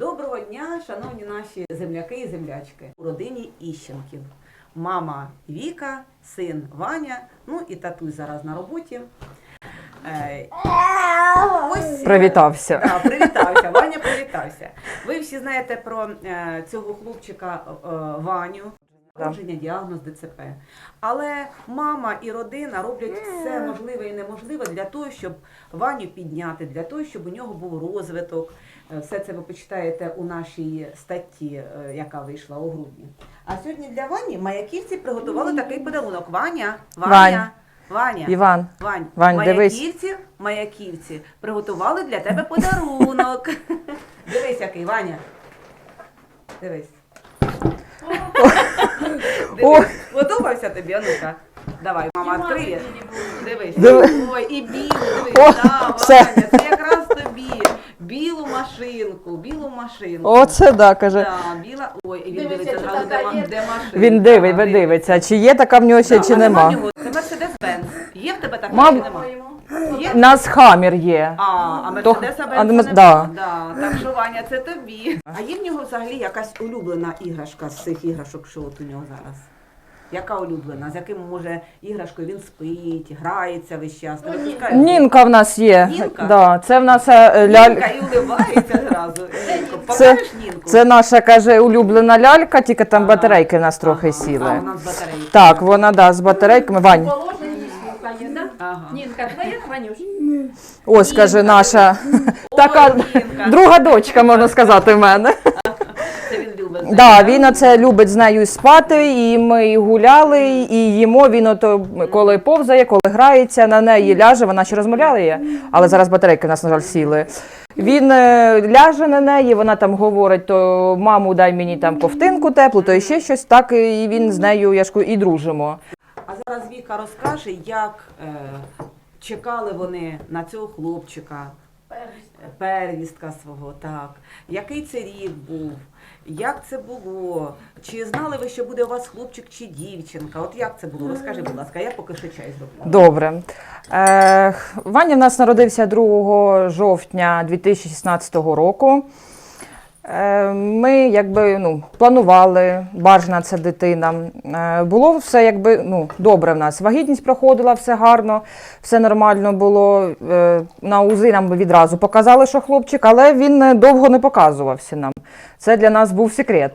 Доброго дня, шановні наші земляки і землячки у родині Іщенків. Мама Віка, син Ваня, ну і татусь зараз на роботі. Е, ось Привітався. Да, привітався. Ваня привітався. Ви всі знаєте про е, цього хлопчика е, Ваню. Народження діагноз ДЦП. Але мама і родина роблять все можливе і неможливе для того, щоб Ваню підняти, для того, щоб у нього був розвиток. Е, Все це ви почитаєте у нашій статті, е, яка вийшла у грудні. А сьогодні для Вані маяківці приготували такий подарунок. Ваня, Ваня, Ваня. Іван, Вань, Вань, дивись. маяківці, маяківці приготували для тебе подарунок. Дивись, який, Ваня. Дивись. Дивись. Подобався тобі, Анука? Давай, мама відкриє. Дивись. Ой, і. Ваня, це якраз. Білу машинку, білу машинку. оце да, каже. Да, біла. Ой, і він Дивиться, дивиться чи зразу, де, така ма- є. де машинка. Він дивить, Да, дивиться, чи є така в нього ще, Да, чи а нема в нема. нього. Це Мерседес-Бенц. Є в тебе така Мам- чи нема? Є? У нас хамір є. А, а То- Мерседеса а, Бенца нема. да. Да. Так що, Ваня, це тобі. А є в нього взагалі якась улюблена іграшка з цих іграшок, що от у нього зараз? Яка улюблена? З яким може іграшкою він спить, грається весь час? Ти випускаєш? Нінка в нас є. Нінка? Да, це в нас е, ляль... Нінка і уливається зразу. Нінко, Це, покажеш Нінку? це наша каже улюблена лялька, тільки там Ага. батарейки в нас трохи Ага. сіли. А, у нас батарейки. Так, вона да, з батарейками. Вань, Положені да? Ага. Нінка, твоя, Ванюш? ось каже наша така Нінка. друга дочка, можна сказати, в мене. Любить. Да, він оце любить з нею спати, і ми і гуляли, і їмо. Він ото коли повзає, коли грається, на неї ляже. Вона ще розмовляє, але зараз батарейки в нас, на жаль, сіли. Він е, ляже на неї, вона там говорить, то маму дай мені там ковтинку теплу, то ще щось так, і він з нею я ж кажу, і дружимо. А зараз Віка розкаже, як е, чекали вони на цього хлопчика, первістка свого, так. Який це рік був, як це було? Чи знали ви, що буде у вас хлопчик чи дівчинка? От як це було? Розкажи, будь ласка, я поки що чай зроблю. Добре. Е, Ваня в нас народився 2 жовтня 2016 року. Е, Ми якби ну, планували, бажана це дитина. Е, Було все якби ну, добре в нас. Вагітність проходила, все гарно, все нормально було. Е, На УЗИ нам відразу показали, що хлопчик, але він довго не показувався нам. Це для нас був секрет.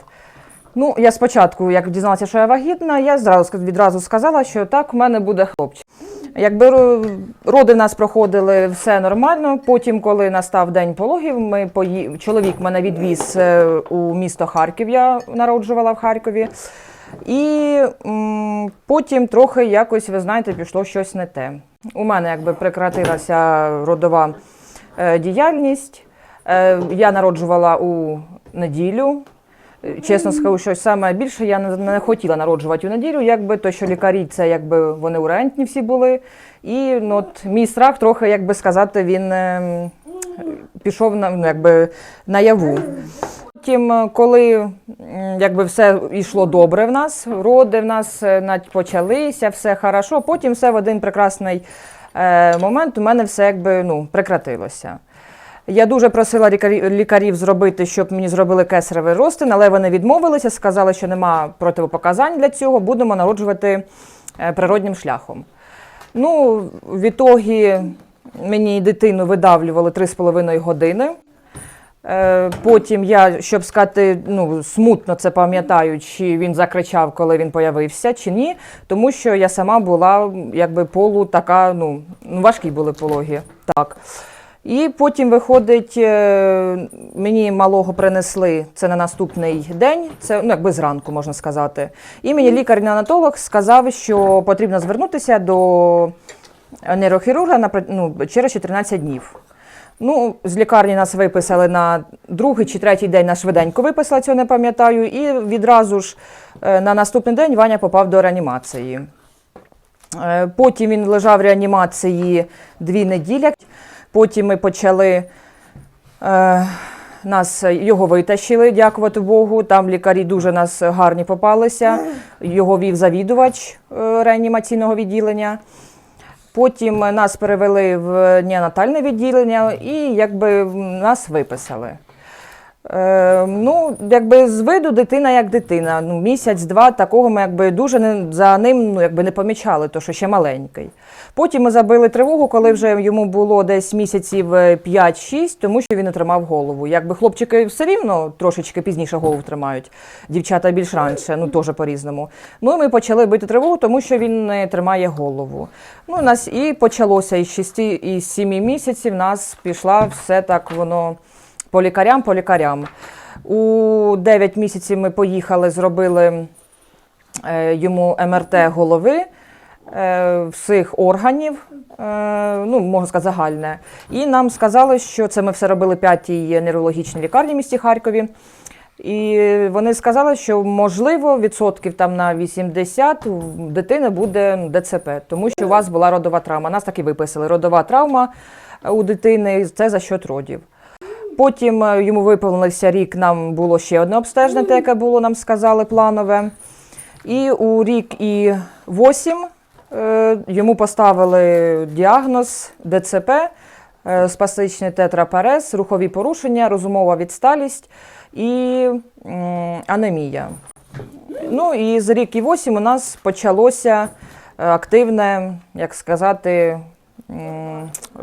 Ну, я спочатку, як дізналася, що я вагітна, я зразу відразу сказала, що так, в мене буде хлопчик. Якби роди в нас проходили все нормально. Потім, коли настав день пологів, ми пої... чоловік мене відвіз е, у місто Харків. Я народжувала в Харкові. І м, потім трохи якось, ви знаєте, пішло щось не те. У мене якби прекратилася родова е, діяльність. Е, я народжувала у неділю. Е, Чесно скажу, що саме більше я не, хотіла народжувати у неділю, якби то, що лікарі це якби вони урентні всі були. І ну, от, мій страх трохи, як сказати, він ем, пішов на ну, якби наяву. Потім, е, коли якби все йшло добре в нас, роди в нас е, почалися, все хорошо. Потім все в один прекрасний е, момент у мене все якби ну, прекратилося. Я дуже просила лікарі- лікарів зробити, щоб мені зробили кесаревий розтин, але вони відмовилися, сказали, що нема противопоказань для цього, будемо народжувати е, природнім шляхом. Ну, в ітогі мені дитину видавлювали 3,5 години. Е, Потім я, щоб сказати, ну, смутно це пам'ятаю, чи він закричав, коли він появився, чи ні, тому що я сама була якби полу така, ну, важкі були пологи. Так. І потім виходить, е, мені малого принесли це на наступний день, це ну, якби зранку можна сказати. І мені лікар-неонатолог сказав, що потрібно звернутися до нейрохірурга ну, через 14 днів. Ну, з лікарні нас виписали на другий чи третій день на швиденько виписали, цього не пам'ятаю. І відразу ж е, на наступний день Ваня попав до реанімації. Е, Потім він лежав в реанімації дві неділі. Потім ми почали. Е, нас його витащили, дякувати Богу. Там лікарі дуже нас гарні попалися. Його вів завідувач е, реанімаційного відділення. Потім нас перевели в неонатальне відділення і якби нас виписали. Е, ну, якби з виду дитина як дитина. Ну, місяць-два такого ми якби дуже не, за ним ну, якби не помічали, то що ще маленький. Потім ми забили тривогу, коли вже йому було десь місяців е, 5-6, тому що він не тримав голову. Якби хлопчики все рівно трошечки пізніше голову тримають, дівчата більш раніше, ну теж по-різному. Ну і ми почали бити тривогу, тому що він не тримає голову. Ну, у нас і почалося із 6 і 7 місяців, у нас пішла все так воно по лікарям, по лікарям. У 9 місяців ми поїхали, зробили е, йому МРТ голови, е, всіх органів, е, ну, можна сказати, загальне. І нам сказали, що це ми все робили п'ятій неврологічній лікарні в місті Харкові. І вони сказали, що можливо відсотків там на 80 дитини буде ну, ДЦП, тому що у вас була родова травма. Нас так і виписали. Родова травма у дитини це за счет родів. Потім е, йому виповнився рік, нам було ще одне обстеження, те, яке було, нам сказали, планове. І у рік і 8 е, йому поставили діагноз ДЦП, е, спастичний тетрапарез, рухові порушення, розумова відсталість і анемія. Ну і з рік і 8 у нас почалося активне, як сказати,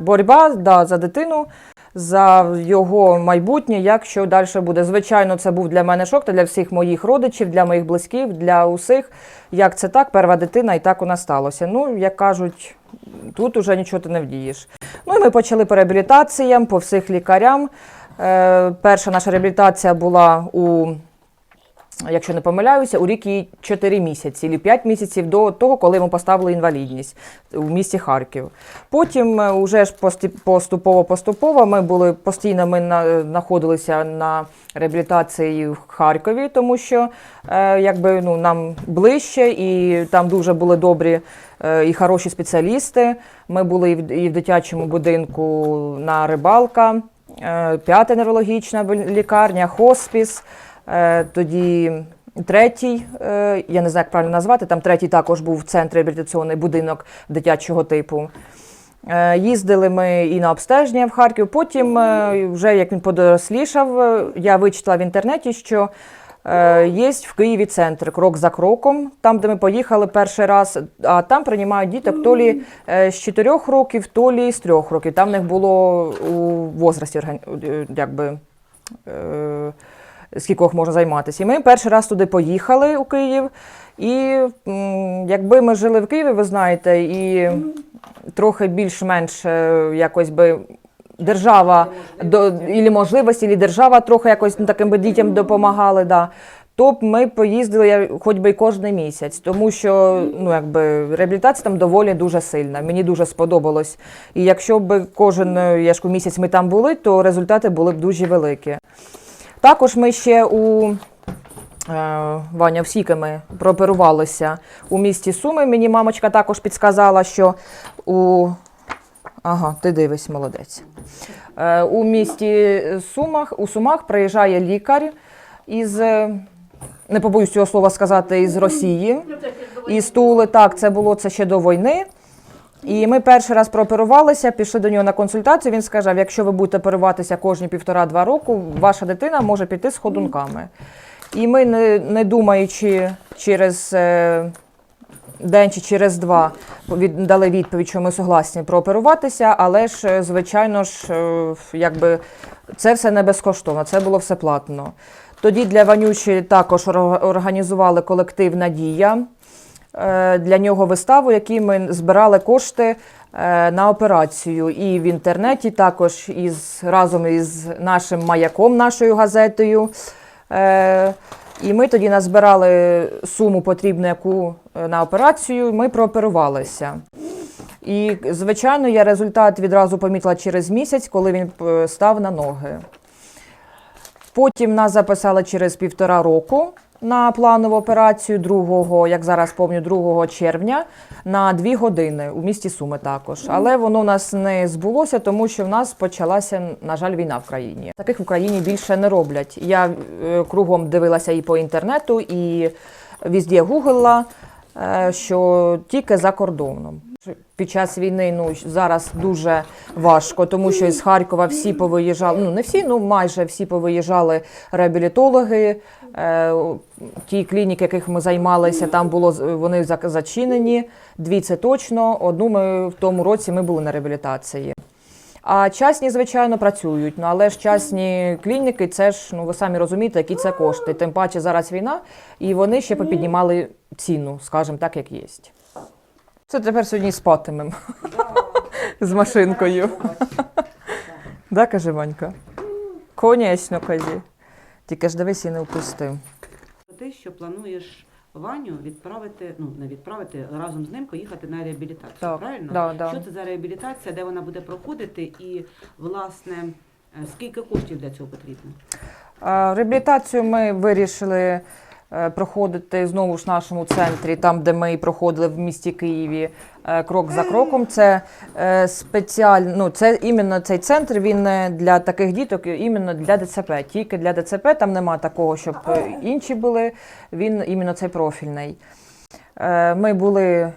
боротьба да, за дитину, за його майбутнє, як що далі буде. Звичайно, це був для мене шок та для всіх моїх родичів, для моїх близьких, для усіх. Як це так, перша дитина, і так нас сталося. Ну, як кажуть, тут уже нічого ти не вдієш. Ну і ми почали по реабілітаціям, по всіх лікарям. Е, перша наша реабілітація була у якщо не помиляюся, у рік і 4 місяці, або 5 місяців до того, коли йому поставили інвалідність у місті Харків. Потім е, уже ж поступово-поступово ми були постійно ми на, знаходилися на реабілітації в Харкові, тому що е, якби ну нам ближче, і там дуже були добрі е, і хороші спеціалісти. Ми були в, і в дитячому будинку на рибалка, е, п'ята неврологічна лікарня, хоспіс. Е, Тоді третій, е, я не знаю, як правильно назвати, там третій також був центр реабілітаційний будинок дитячого типу. Е, Їздили ми і на обстеження в Харків. Потім, вже як він подорослішав, я вичитала в інтернеті, що є в Києві центр крок за кроком, там, де ми поїхали перший раз, а там приймають діток то лі з 4 років, то лі з 3 років. Там в них було у возрасті якби. Скількох можна займатися. І ми перший раз туди поїхали у Київ. І якби ми жили в Києві, ви знаєте, і трохи більш-менш е, якось би держава до ілі можливості, ілі держава трохи якось ну, таким би дітям допомагали. Да. То ми поїздили хоч би й кожен місяць, тому що ну, якби, реабілітація там доволі дуже сильна. Мені дуже сподобалось. І якщо б кожен е, я ж кажу, місяць ми там були, то результати були б дуже великі. Також ми ще у е, Ваня всіки ми прооперувалися у місті Суми. Мені мамочка також підсказала, що у ага, ти дивись, молодець. Е, у місті Сумах, у Сумах приїжджає лікар із, е, не побоюсь цього слова сказати, із Росії. Із Тули, так, це було це ще до війни. І ми перший раз прооперувалися, пішли до нього на консультацію. Він сказав, якщо ви будете оперуватися кожні півтора-два року, ваша дитина може піти з ходунками. І ми, не, не думаючи через е, день чи через два, від, дали відповідь, що ми согласні прооперуватися, але ж, е, звичайно ж, е, якби це все не безкоштовно, це було все платно. Тоді для Ванючі також організували колектив Надія для нього виставу, які ми збирали кошти е, на операцію. І в інтернеті також із, разом із нашим маяком, нашою газетою. Е, І ми тоді назбирали суму потрібну, яку е, на операцію, ми прооперувалися. І, звичайно, я результат відразу помітила через місяць, коли він е, став на ноги. Потім нас записали через півтора року на планову операцію 2, як зараз пам'ятаю, 2 червня на 2 години у місті Суми також. Але воно в нас не збулося, тому що в нас почалася, на жаль, війна в країні. Таких в Україні більше не роблять. Я е, кругом дивилася і по інтернету, і везде гуглила, е, що тільки за кордоном. Під час війни ну зараз дуже важко, тому що із Харкова всі повиїжджали. Ну не всі, ну майже всі повиїжджали реабілітологи. Е, ті клініки, яких ми займалися, там було вони зачинені. Дві це точно. Одну ми в тому році ми були на реабілітації. А частні, звичайно, працюють. Ну але ж частні клініки, це ж ну ви самі розумієте, які це кошти. Тим паче зараз війна, і вони ще попіднімали ціну, скажімо так, як є. Це тепер сьогодні спатимемо з машинкою. Да, каже Ванька? Конечно, казі. Тільки ж дивись і не впусти. Те, що плануєш Ваню відправити, ну не відправити разом з ним поїхати на реабілітацію. Так, правильно? да, да. Що це за реабілітація, де вона буде проходити, і власне е, скільки коштів для цього потрібно? Реабілітацію ми вирішили е, проходити знову ж в нашому центрі, там, де ми проходили в місті Києві, крок за кроком. Це е, спеціально, ну, це іменно цей центр, він е, для таких діток, іменно для ДЦП. Тільки для ДЦП там нема такого, щоб е, інші були. Він іменно цей профільний. Е, Ми були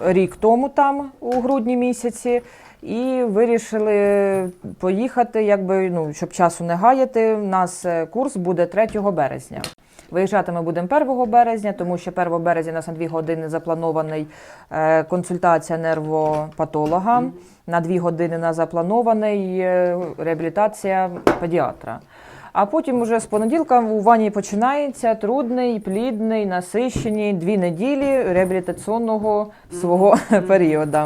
рік тому там, у грудні місяці, і вирішили поїхати, якби, ну, щоб часу не гаяти. У нас е, курс буде 3 березня. Виїжджати ми будемо 1 березня, тому що 1 березня у нас на 2 години запланований е, консультація нервопатолога. На 2 години на запланований е, реабілітація педіатра. А потім уже з понеділка у Вані починається трудний, плідний, насищений дві неділі реабілітаційного свого періоду.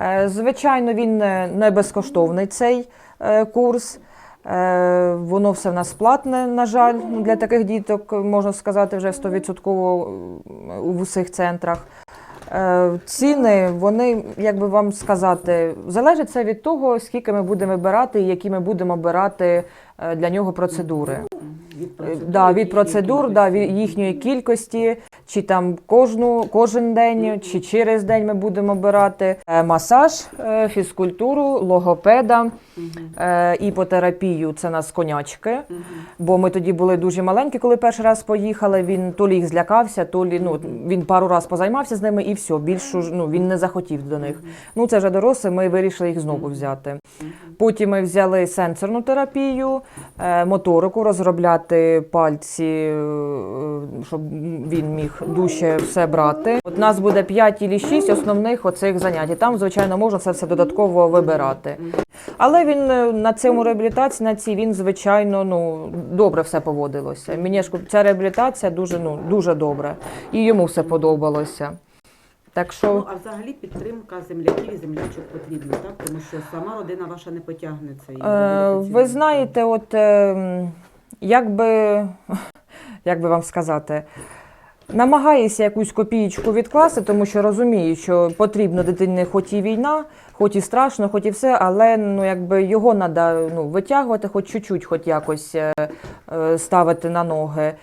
Е, Звичайно, він не безкоштовний цей е, курс. Е, Воно все в нас платне, на жаль, для таких діток, можна сказати, вже 100% у всіх центрах. Ціни, вони, як би вам сказати, залежить це від того, скільки ми будемо обирати і які ми будемо обирати для нього процедури. Від Е, Да, від процедур, да, від їхньої кількості, чи там кожну, кожен день, чи через день ми будемо обирати Е, масаж, е, фізкультуру, логопеда, іпотерапію це нас конячки. Бо ми тоді були дуже маленькі, коли перший раз поїхали. Він то лі їх злякався, то лі ну він пару раз позаймався з ними і все. Більше ну він не захотів до них. Ну це вже дорослі. Ми вирішили їх знову взяти. Потім ми взяли сенсорну терапію, е, моторику, розробляти пальці, е, щоб він міг дужче все брати. От нас буде 5 чи 6 основних оцих занять. І Там, звичайно, можна це все додатково вибирати. Але він е, на цьому реабілітації, на цій він, звичайно, ну добре все поводилося. Мені ж ця реабілітація дуже, ну, дуже добре. І йому все подобалося. Так що. Ну, а взагалі підтримка земляків і землячок потрібна, так? Тому що сама родина ваша не потягне цей. Е, ви знаєте, от е, як би, як би вам сказати, намагаюся якусь копієчку відкласти, тому що розумію, що потрібно дитині хоч і війна, хоч і страшно, хоч і все, але ну, якби його треба ну, витягувати, хоч чуть-чуть, хоч якось е, е, ставити на ноги.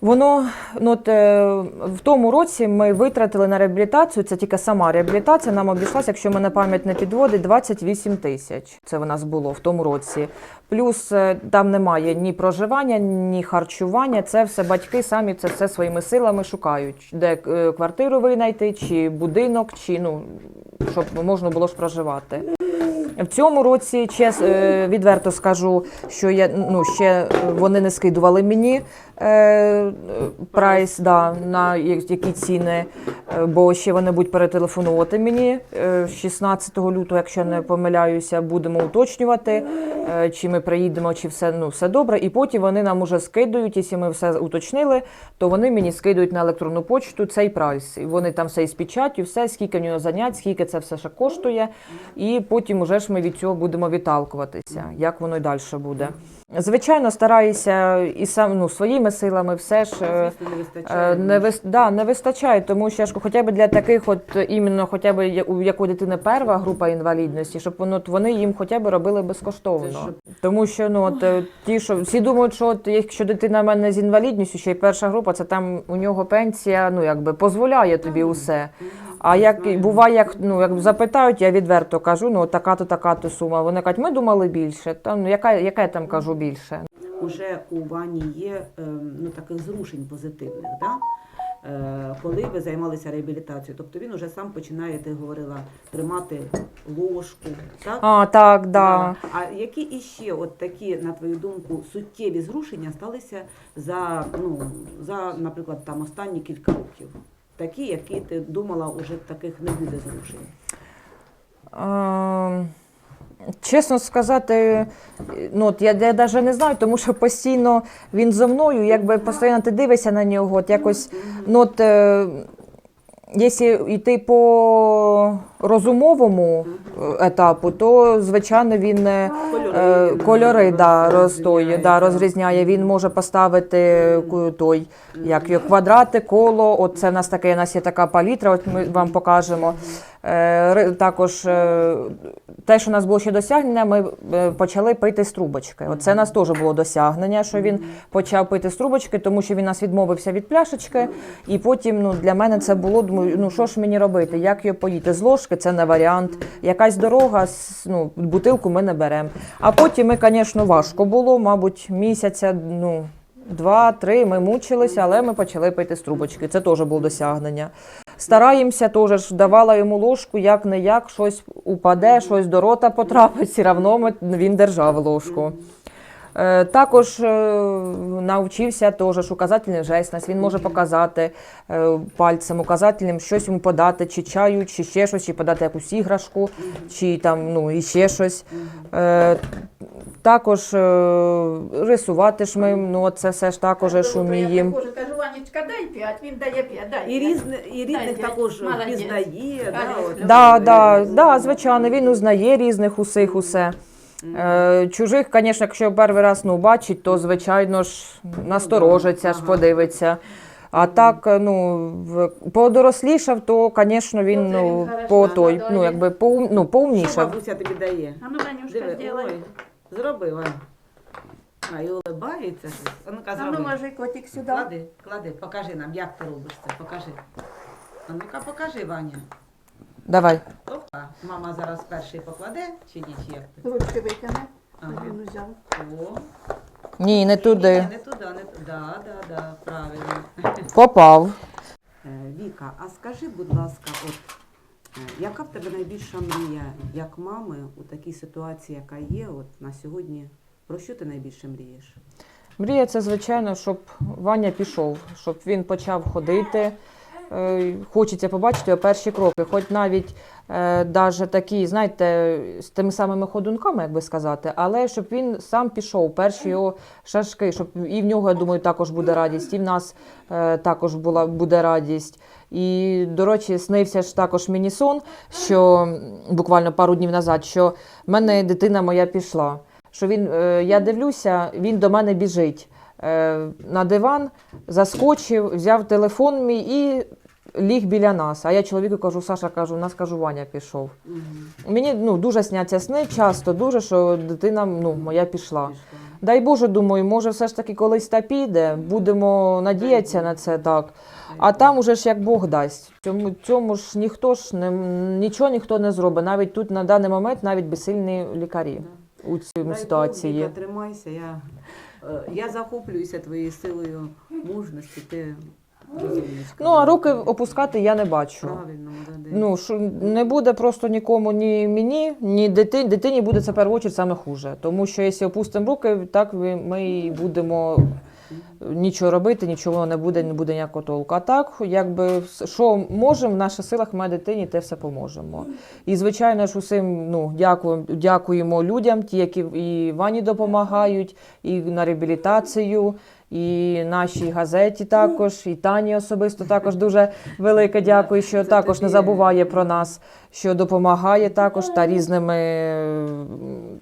Воно ну, от, е, в тому році ми витратили на реабілітацію. Це тільки сама реабілітація. Нам обійшлася, якщо мене пам'ять не підводить, 28 тисяч. Це в нас було в тому році. Плюс е, там немає ні проживання, ні харчування. Це все батьки самі це все своїми силами шукають, де е, квартиру винайти, чи будинок, чи ну щоб можна було ж проживати. В цьому році, чес, е, відверто скажу, що я ну ще вони не скидували мені е, прайс, да, на які ціни, е, бо ще вони будуть перетелефонувати мені е, 16 лютого, якщо не помиляюся, будемо уточнювати, е, чи ми приїдемо, чи все ну все добре. І потім вони нам уже скидують. Якщо ми все уточнили, то вони мені скидують на електронну почту цей прайс. Вони там все із печаттю, все, скільки в нього занять, скільки це все ще коштує. І потім уже ж ми від цього будемо відталкуватися, як воно й далі буде. Звичайно, стараюся і сам ну, своїми силами все ж. е, Звісно, не вистачає. Е, Не, вис... да, не вистачає, тому що ж хоча б для таких, от іменно хоча б у якої дитини перша група інвалідності, щоб воно вони їм хоча б робили безкоштовно. Тому що ну от е, ті, що всі думають, що от якщо дитина в мене з інвалідністю, ще й перша група, це там у нього пенсія, ну якби дозволяє тобі усе. А як буває, як ну як запитають, я відверто кажу, ну така то така то сума. Вони кажуть, ми думали більше. Та ну яка, яка я там кажу більше? Уже у Вані є ем, ну, таких зрушень позитивних, да? е, коли ви займалися реабілітацією. Тобто він уже сам починає, ти говорила, тримати ложку. Так? А, так, да. А які іще от такі, на твою думку, суттєві зрушення сталися за, ну, за, наприклад, там останні кілька років? Такі, які ти думала, уже таких не буде зрушень. Е, Чесно сказати, ну, от я, я навіть не знаю, тому що постійно він зо мною, якби постійно ти дивишся на нього, от якось, ну, от, е, якщо йти по розумовому е, етапу, то, звичайно, він е, кольори да, розтоє, да, розрізняє. Він може поставити той, як його, квадрати, коло. От це в нас таке, у нас є така палітра, от ми вам покажемо. Е, Також е, те, що у нас було ще досягнення, ми почали пити з трубочки. От це у нас теж було досягнення, що він почав пити з трубочки, тому що він нас відмовився від пляшечки. І потім ну, для мене це було, думаю, ну що ж мені робити, як його поїти? З ложки це не варіант. Якась дорога, ну, бутилку ми не беремо. А потім ми, звісно, важко було, мабуть, місяця, ну. Два-три ми мучилися, але ми почали пити з трубочки. Це теж було досягнення. Стараємося теж давала йому ложку, як не як, щось упаде, щось до рота потрапить, все одно він держав ложку. Е, Також е, навчився теж ж указательний жест. нас Він може показати е, пальцем указательним, щось йому подати, чи чаю, чи ще щось, чи подати якусь іграшку, чи там ну і ще щось. Також рисувати ж ми, ну це все ж також ж уміємо. Ванечка, дай п'ять, він дає п'ять, дай І, різне, і різних Дай, також пізнає. Да, Да, да, да, звичайно, він узнає різних усіх усе. Е, чужих, звісно, якщо перший раз ну, бачить, то звичайно ж насторожиться, ж подивиться. А так, е, ну, подорослішав, то, звісно, він Ну, ну, він по той, ну, якби поум, ну, Що поумнішав. бабуся тобі дає? А ну, Ванюшка, Диви, сделай. ой, зробила. А і улибається. А ну-ка, А ну, зроби. ложи котик сюди. Клади, клади, покажи нам, як ти робиш це, покажи. А ну-ка, покажи, Ваня. Давай. Опа, мама зараз перший покладе, чи ні, чи як ти? Ручки витягни. Ага. Він взяв. О, Ні, не Ні, туди. не туди, не туди. Да, да, да, правильно. Попав. Е, Віка, а скажи, будь ласка, от е, яка в тебе найбільша мрія як мами у такій ситуації, яка є от на сьогодні? Про що ти найбільше мрієш? Мрія це, звичайно, щоб Ваня пішов, щоб він почав ходити. Е, Хочеться побачити перші кроки, хоч навіть е, даже такі, знаєте, з тими самими ходунками, як би сказати, але щоб він сам пішов, перші його шашки, щоб і в нього, я думаю, також буде радість, і в нас е, також була буде радість. І, до речі, снився ж також мені сон, що буквально пару днів назад, що в мене дитина моя пішла. Що він, е, я дивлюся, він до мене біжить е, на диван, заскочив, взяв телефон мій і ліг біля нас. А я чоловіку кажу, Саша кажу, у нас кажу, Ваня пішов. Мені ну, дуже сняться сни, часто дуже, що дитина ну, моя пішла. Дай Боже, думаю, може, все ж таки колись та піде, будемо надіятися на це так. А там уже ж як Бог дасть. Цьому, цьому ж ніхто ж не, нічого ніхто не зробить. Навіть тут на даний момент навіть безсильні лікарі у цій Дай ситуації. Бог, тримайся. Я, е, я захоплююся твоєю силою мужності. Ти. Ну, а руки опускати я не бачу. Правильно, молодець. Ну, що не буде просто нікому, ні мені, ні дитині. Дитині буде це в першу чергу саме хуже. Тому що якщо опустимо руки, так ми і будемо нічого робити, нічого не буде, не буде ніякого толку. А так, якби що можемо, в наших силах ми дитині, те все поможемо. І звичайно ж усім ну, дякуємо, дякуємо людям, ті, які і Вані допомагають, і на реабілітацію. І нашій газеті також, і Тані особисто також дуже велике дякую, що також не забуває про нас, що допомагає також та різними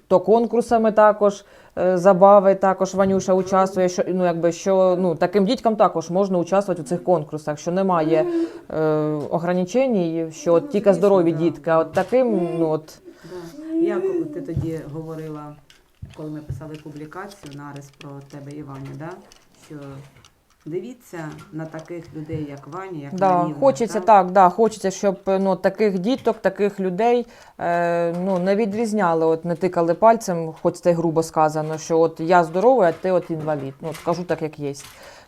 то конкурсами також. е, Забави також Ванюша участвує. Що ну якби що ну таким дітям також можна участвувати у цих конкурсах, що немає е, ограничень, що от тільки здорові дітки. А от таким, ну от Як ти тоді говорила, коли ми писали публікацію нарис про тебе і Ваню, да? що дивіться на таких людей, як Ваня, як Да, Маріна, хочеться так, да, хочеться, щоб ну, таких діток, таких людей е, ну, не відрізняли, от, не тикали пальцем, хоч це й грубо сказано, що от я здоровий, а ти от інвалід. Ну, скажу так, як є.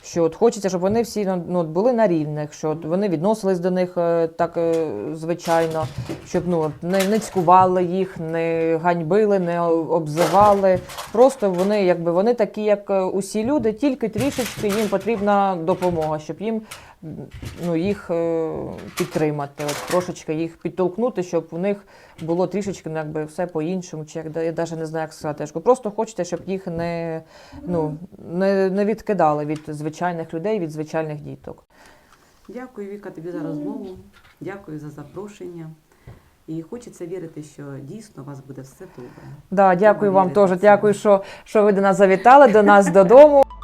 Що от хочеться, щоб вони всі ну, ну, були на рівних, що от вони відносились до них е, так е, звичайно, щоб ну, от не, не цькували їх, не ганьбили, не обзивали. Просто вони, якби вони такі, як е, усі люди, тільки трішечки їм потрібна допомога, щоб їм ну, їх е, підтримати, от, трошечки їх підтолкнути, щоб у них було трішечки ну, якби, все по-іншому, чи як я навіть не знаю, як сказати. Просто хочете, щоб їх не, ну, не, не відкидали від звичайних людей, від звичайних діток. Дякую, Віка, тобі за розмову. Дякую за запрошення. І хочеться вірити, що дійсно у вас буде все добре. Да, дякую вам вірити теж. Дякую, що, що ви до нас завітали, до нас додому.